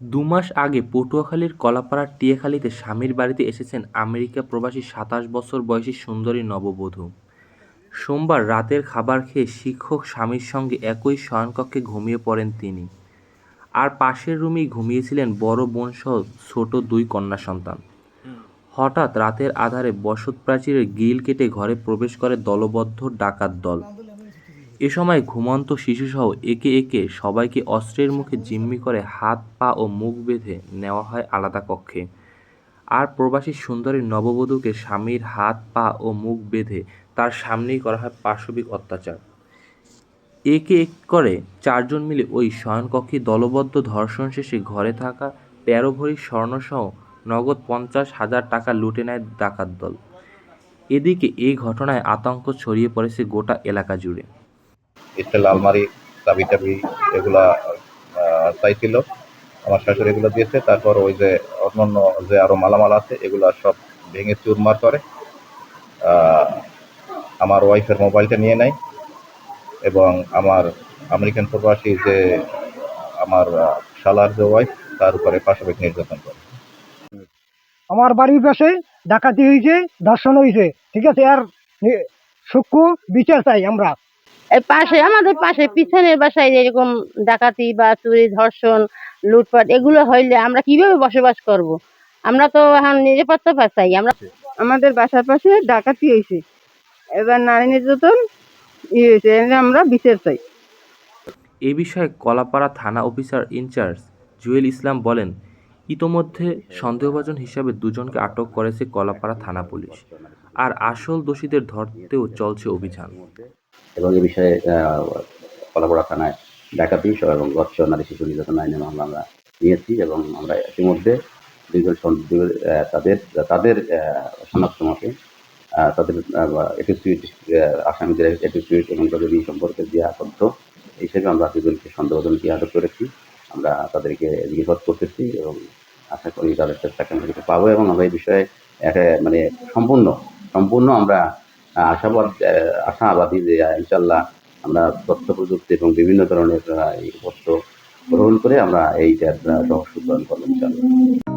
দু মাস আগে পটুয়াখালীর কলাপাড়ার টিয়াখালীতে স্বামীর বাড়িতে এসেছেন আমেরিকা প্রবাসী সাতাশ বছর বয়সী সুন্দরী নববধূ। সোমবার রাতের খাবার খেয়ে শিক্ষক স্বামীর সঙ্গে একই শয়নকক্ষে ঘুমিয়ে পড়েন তিনি। আর পাশের রুমেই ঘুমিয়েছিলেন বড় বোনসহ ছোট দুই কন্যা সন্তান। হঠাৎ রাতের আধারে বসত প্রাচীরের গিল কেটে ঘরে প্রবেশ করে দলবদ্ধ ডাকাত দল। এ সময় ঘুমন্ত শিশুসহ একে একে সবাইকে অস্ত্রের মুখে জিম্মি করে হাত, পা ও মুখ বেঁধে নেওয়া হয় আলাদা কক্ষে। আর প্রবাসী সুন্দরী নববধূকে স্বামীর হাত, পা ও মুখ বেঁধে তার সামনেই করা হয় পাশবিক অত্যাচার। একে এক করে চারজন মিলে ওই শয়নকক্ষে দলবদ্ধ ধর্ষণ শেষে ঘরে থাকা তেরো ভরি স্বর্ণসহ নগদ পঞ্চাশ হাজার টাকা লুটে নেয় ডাকাত দল। এদিকে এই ঘটনায় আতঙ্ক ছড়িয়ে পড়েছে গোটা এলাকা জুড়ে। স্টিল আলমারি চাবি টাবি এগুলা চাইছিল আমার শাশুড়ি এগুলো দিয়েছে। তারপর ওই যে অন্যান্য যে আরও মালামাল আছে, এগুলা সব ভেঙে চুরমার করে। আমার ওয়াইফের মোবাইলটা নিয়ে নেয়। এবং আমার আমেরিকান প্রবাসী যে আমার শালার যে ওয়াইফ, তার উপরে পাশাপাশি নির্যাতন করে। আমার বাড়ির পাশে ডাকাতি হয়েছে ধর্ষণ হয়েছে ঠিক আছে, আর সূক্ষ্ম বিচার চাই আমরা। এই পাশে আমাদের পাশে পিছনের বাসায় এরকম ডাকাতি বা চুরি ধর্ষণ লুটপাট এগুলো হইলে আমরা কীভাবে বসবাস করব। আমরা তো এখন নিরাপত্তা পাচ্ছি। আমরা আমাদের বাসার পাশে ডাকাতি হয়েছে এবার নারী নির্যাতন ইয়ে হয়েছে আমরা বিচার চাই। এ বিষয়ে কলাপাড়া থানা অফিসার ইনচার্জ জুয়েল ইসলাম বলেন ইতোমধ্যে সন্দেহভাজন হিসাবে দুজনকে আটক করেছে কলাপাড়া থানা পুলিশ। আর আসল দোষীদের ধরতেও চলছে অভিযান। এবং এ বিষয়ে কলাপাড়া থানায় ডাকাতি সহ এবং গচ্ছ নারী শিশু নির্যাতন আইনে মামলা আমরা নিয়েছি এবং আমরা ইতিমধ্যে দুইজন তাদের তাদের শনাক্ত মতে তাদের অ্যাটিটিউড আসামিদের এবং তাদের সম্পর্কে যে তথ্য হিসেবে আমরা দুজনকে সন্দেহজনকে আটক করেছি। আমরা তাদেরকে জিজ্ঞাসাবাদ করতেছি এবং আশা করি তাদের চেষ্টাকে আমরা কিছু পাবো এবং আমরা এই বিষয়ে একটা মানে সম্পূর্ণ সম্পূর্ণ আমরা আশাবাদ আশাবাদী যে ইনশাল্লাহ আমরা তথ্য প্রযুক্তি এবং বিভিন্ন ধরনের এই তথ্য গ্রহণ করে আমরা এইটার রহস্য উদ্ঘাটন করব ইনশাল্লাহ